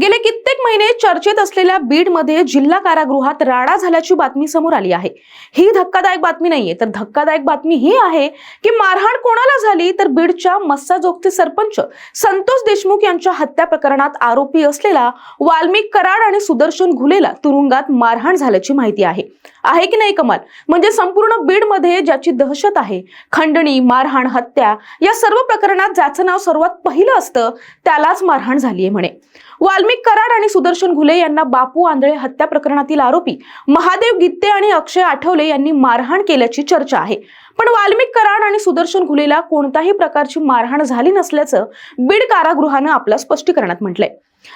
गेले कित्येक महिने चर्चेत असलेल्या बीडमध्ये जिल्हा कारागृहात राडा झाल्याची बातमी समोर आली आहे. ही धक्कादायक बातमी नाहीये. तर धक्कादायक बातमी ही आहे की मारहाण कोणाला झाली? तर बीडच्या मस्साजोगचे सरपंच संतोष देशमुख यांच्या हत्या प्रकरणात आरोपी असलेला वाल्मिक कराड आणि सुदर्शन घुलेला तुरुंगात मारहाण झाल्याची माहिती आहे. आहे की नाही कमाल? म्हणजे संपूर्ण बीडमध्ये ज्याची दहशत आहे खंडणी मारहाण हत्या या सर्व प्रकरणात ज्याचं नाव सर्वात पहिलं असतं त्यालाच मारहाण झालीये म्हणे. वाल्मिक कराड आणि सुदर्शन घुले यांना बापू आंधळे हत्या प्रकरणातील आरोपी महादेव गित्ते आणि अक्षय आठवले यांनी मारहाण केल्याची चर्चा आहे. पण वाल्मिक कराड आणि सुदर्शन घुलेला कोणत्याही प्रकारची मारहाण झाली नसल्याचं बीड कारागृहानं आपल्या स्पष्टीकरणात म्हटलंय.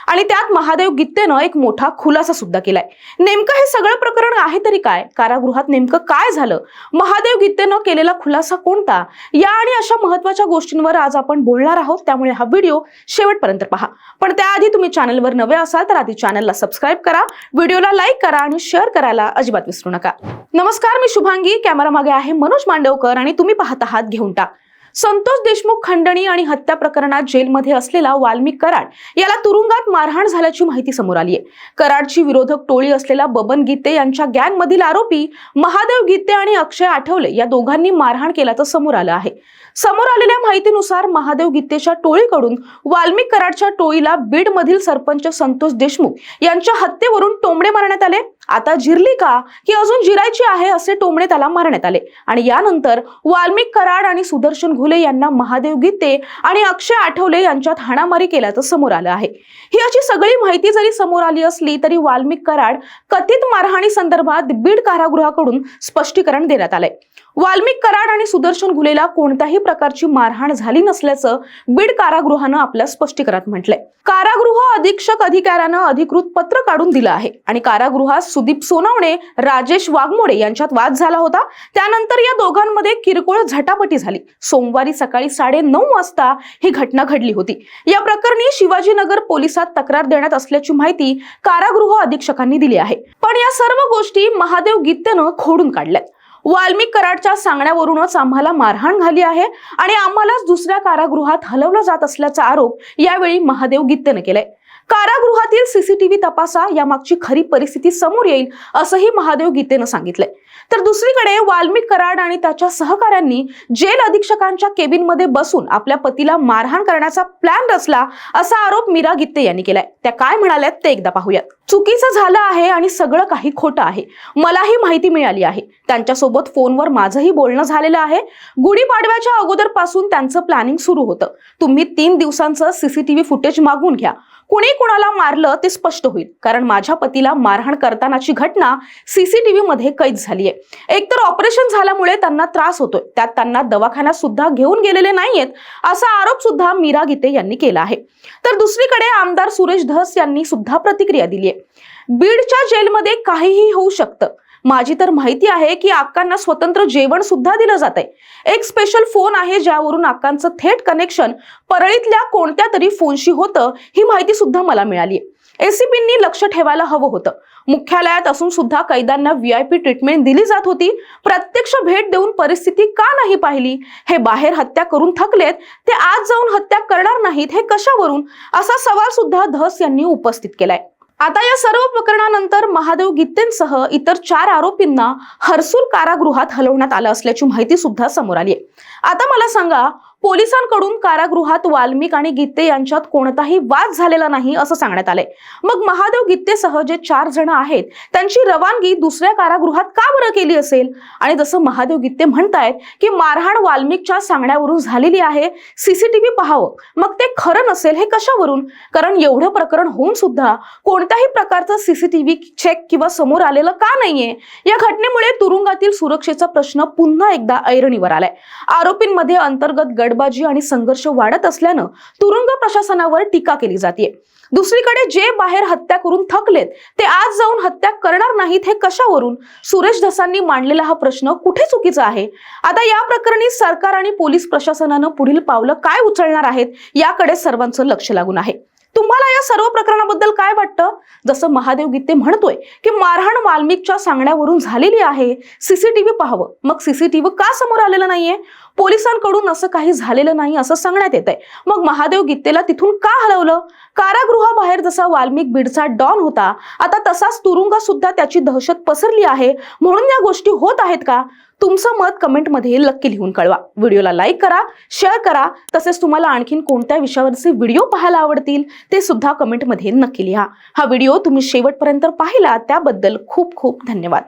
आणि त्यात महादेव गित्तेनं एक मोठा खुलासा सुद्धा केलाय. नेमकं हे सगळं प्रकरण आहे तरी काय? कारागृहात नेमकं काय झालं? महादेव गित्तेनं केलेला खुलासा कोणता? या आणि अशा महत्त्वाच्या गोष्टींवर आज आपण बोलणार आहोत. त्यामुळे हा व्हिडिओ शेवटपर्यंत पहा. पण त्याआधी तुम्ही चॅनलवर नवे असाल तर आधी चॅनलला सबस्क्राईब करा. व्हिडिओला लाईक करा आणि शेअर करायला अजिबात विसरू नका. नमस्कार मी शुभांगी. कॅमेरा मागे आहे मनोज मांडवकर आणि तुम्ही पाहत आहात घेऊन टाक. संतोष देशमुख खंडणी आणि हत्या प्रकरणात जेलमध्ये असलेला वाल्मिक कराड याला तुरुंगात मारहाण झाल्याची माहिती समोर आली आहे कराडची विरोधक टोळी असलेला बबन गीते यांच्या गँगमधील आरोपी महादेव गीते आणि अक्षय आठवले या दोघांनी मारहाण केल्याचं समोर आलं आहे. समोर आलेल्या माहितीनुसार महादेव गीतेच्या टोळीकडून वाल्मिक कराडच्या टोळीला बीडमधील सरपंच संतोष देशमुख यांच्या हत्येवरून टोमडे मारण्यात आले. आता जिरली का की अजून जिरायची आहे असे टोमणे त्याला मारण्यात आले. आणि यानंतर वाल्मिक कराड आणि सुदर्शन घुले यांना महादेव गीते आणि अक्षय आठवले यांच्यात हाणामारी केल्याचं समोर आलं आहे. ही अशी सगळी माहिती जरी समोर आली असली तरी वाल्मिक कराड कथित मारहाणी संदर्भात बीड कारागृहाकडून स्पष्टीकरण देण्यात आलंय. वाल्मिक कराड आणि सुदर्शन घुलेला कोणत्याही प्रकारची मारहाण झाली नसल्याचं बीड कारागृहानं आपल्या स्पष्टीकरणात म्हटलंय. कारागृह अधीक्षक अधिकाऱ्यानं अधिकृत पत्र काढून दिलं आहे आणि कारागृहात सुदीप सोनवणे राजेश वाघमोडे यांच्यात वाद झाला होता. त्यानंतर या दोघांमध्ये किरकोळ झटापटी झाली. सोमवारी सकाळी साडे नऊ वाजता ही घटना घडली होती. या प्रकरणी शिवाजीनगर पोलिसात तक्रार देण्यात असल्याची माहिती कारागृह अधीक्षकांनी दिली आहे. पण या सर्व गोष्टी महादेव गीतेनं खोडून काढल्यात. वाल्मिक कराडच्या सांगण्यावरूनच आम्हाला मारहाण झाली आहे आणि आम्हालाच दुसऱ्या कारागृहात हलवलं जात असल्याचा आरोप यावेळी महादेव गित्तेनं केलाय. कारागृहातील सीसीटीव्ही तपासा यामागची खरी परिस्थिती समोर येईल असंही महादेव गीतेनं सांगितलंय. तर दुसरीकडे वाल्मिक कराड आणि त्याच्या सहकाऱ्यांनी जेल अधीक्षकांच्या केबिनमध्ये बसून आपल्या पतीला मारहाण करण्याचा प्लॅन रचला असा आरोप मीरा गीते यांनी केलाय. त्या काय म्हणाल्यात ते एकदा पाहूयात. चुकीचं झालं आहे आणि सगळं काही खोटं आहे. मलाही माहिती मिळाली आहे. त्यांच्यासोबत फोनवर माझंही बोलणं झालेलं आहे. गुढीपाडव्याच्या अगोदरपासून त्यांचं प्लॅनिंग सुरू होतं. तुम्ही तीन दिवसांचं सीसीटीव्ही फुटेज मागून घ्या. कुणी कुणाला मारलं ते स्पष्ट होईल. कारण माझ्या पतीला मारहाण करतानाची घटना सीसीटीव्ही मध्ये कैद झाली आहे एकतर ऑपरेशन झाल्यामुळे त्यांना त्रास होतोय. त्यात त्यांना दवाखान्यात सुद्धा घेऊन गेलेले नाहीयेत असा आरोप सुद्धा मीरा गीते यांनी केला आहे. तर दुसरीकडे आमदार सुरेश धस यांनी सुद्धा प्रतिक्रिया दिली आहे बीडच्या जेलमध्ये काहीही होऊ शकतं. माझी तर माहिती आहे की अक्कांना स्वतंत्र जेवण सुद्धा दिलं जात आहे एक स्पेशल फोन आहे ज्यावरून अक्कांचं थेट कनेक्शन परळीतल्या कोणत्या तरी फोनशी होतं ही माहिती सुद्धा मला मिळाली एसीपींनी लक्ष ठेवायला हवं होतं. मुख्यालयात असून सुद्धा कैद्यांना व्हीआयपी ट्रीटमेंट दिली जात होती. प्रत्यक्ष भेट देऊन परिस्थिती का नाही पाहिली? हे बाहेर हत्या करून थकलेत ते आज जाऊन हत्या करणार नाहीत हे कशावरून? असा सवाल सुद्धा धस यांनी उपस्थित केलाय. आता या सर्व प्रकरणानंतर महादेव गित्तेंसह इतर चार आरोपींना हर्सूल कारागृहात हलवण्यात आलं असल्याची माहिती सुद्धा समोर आली आहे. आता मला सांगा पोलिसांकडून कारागृहात वाल्मिक आणि गित्ते यांच्यात कोणताही वाद झालेला नाही असं सांगण्यात आलंय. मग महादेव गित्तेसह जे चार जण आहेत त्यांची रवानगी दुसऱ्या कारागृहात का बरं केली असेल? आणि जसं महादेव गित्ते म्हणतायत की मारहाण वाल्मिकच्या सांगण्यावरून झालेली आहे सीसीटीव्ही पाहावं. मग ते खरं नसेल हे कशावरून? कारण एवढं प्रकरण होऊन सुद्धा कोणत्याही प्रकारचं सीसीटीव्ही चेक किंवा समोर आलेलं का नाहीये? या घटनेमुळे तुरुंगातील सुरक्षेचा प्रश्न पुन्हा एकदा ऐरणीवर आलाय. आरोपींमध्ये अंतर्गत गडबाजी आणि संघर्ष वाढत असल्यानं तुरुंग प्रशासनावर टीका केली जाते दुसरीकडे जे बाहेर हत्या करून थकलेत ते आज जाऊन हत्या करणार नाहीत हे कशावरून? सुरेश धसांनी मांडलेला हा प्रश्न कुठे चुकीचा आहे? आता या प्रकरणी सरकार आणि पोलीस प्रशासनानं पुढील पावलं काय उचलणार आहेत याकडे सर्वांचं लक्ष लागून आहे. तुम्हाला या सर्व प्रकरणाबद्दल काय वाटतं? जसं महादेव गीते म्हणतोय की मारहाण मालमिकच्या सांगण्यावरून झालेली आहे. सीसीटीव्ही पाहावं. मग सीसीटीव्ही का समोर आलेलं नाहीये? पोलिसांकडून असं काही झालेलं नाही असं सांगण्यात येत आहे मग महादेव गीतेला तिथून का हलवलं? कारागृहाबाहेर जसा वाल्मिक बीडचा डॉन होता आता तसाच तुरुंग सुद्धा त्याची दहशत पसरली आहे. म्हणून या गोष्टी होत आहेत का? तुमचं मत कमेंटमध्ये नक्की लिहून कळवा. व्हिडिओला लाईक करा शेअर करा. तसेच तुम्हाला आणखीन कोणत्या विषयावरचे व्हिडिओ पाहायला आवडतील ते सुद्धा कमेंटमध्ये नक्की लिहा. हा व्हिडिओ तुम्ही शेवटपर्यंत पाहिला त्याबद्दल खूप खूप धन्यवाद.